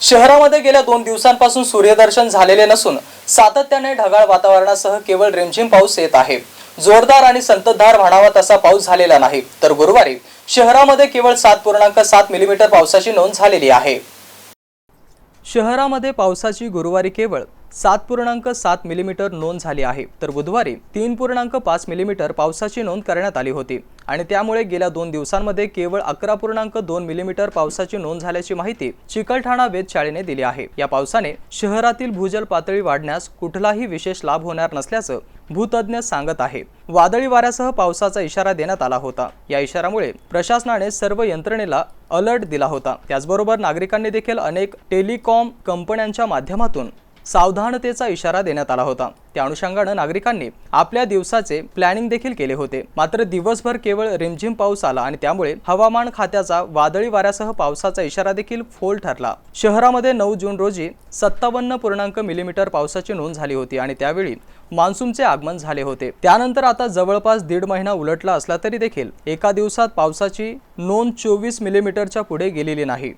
शहरामध्ये गेल्या दोन दिवसांपासून सूर्यदर्शन झालेले नसून सातत्याने ढगाळ वातावरणासह केवळ रिमझिम पाऊस येत आहे. जोरदार आणि संततधार म्हणावा तसा पाऊस झालेला नाही. तर गुरुवारी शहरामध्ये केवळ सात पूर्णांक सात मिलीमीटर पावसाची नोंद झालेली आहे. शहरामध्ये पावसाची गुरुवारी केवळ सात पूर्णांक सात मिलीमीटर नोंद झाली आहे. तर बुधवारी तीन पूर्णांक पाच मिलीमीटर पावसाची नोंद करण्यात आली होती. आणि त्यामुळे गेल्या दोन दिवसांमध्ये केवळ अकरा पूर्णांक दोन मिलीमीटर पावसाची नोंद झाल्याची माहिती चिकलठाणा वेधशाळेने दिली आहे. या पावसाने शहरातील भूजल पातळी वाढण्यास कुठलाही विशेष लाभ होणार नसल्याचं भूतज्ञ सांगत आहे. वादळी वाऱ्यासह पावसाचा इशारा देण्यात आला होता. या इशारामुळे प्रशासनाने सर्व यंत्रणेला अलर्ट दिला होता. त्याचबरोबर नागरिकांनी देखील अनेक टेलिकॉम कंपन्यांच्या माध्यमातून सावधानतेचा इशारा देण्यात आला होता. त्या अनुषंगानं नागरिकांनी आपल्या दिवसाचे प्लॅनिंग देखील केले होते. मात्र दिवसभर केवळ रिमझिम पाऊस आला आणि त्यामुळे हवामान खात्याचा वादळी वाऱ्यासह पावसाचा इशारा देखील फोल ठरला. शहरामध्ये नऊ जून रोजी सत्तावन्न पूर्णांक मिलीमीटर पावसाची नोंद झाली होती आणि त्यावेळी मान्सूनचे आगमन झाले होते. त्यानंतर आता जवळपास दीड महिना उलटला असला तरी देखील एका दिवसात पावसाची नोंद चोवीस मिलीमीटरच्या पुढे गेलेली नाही.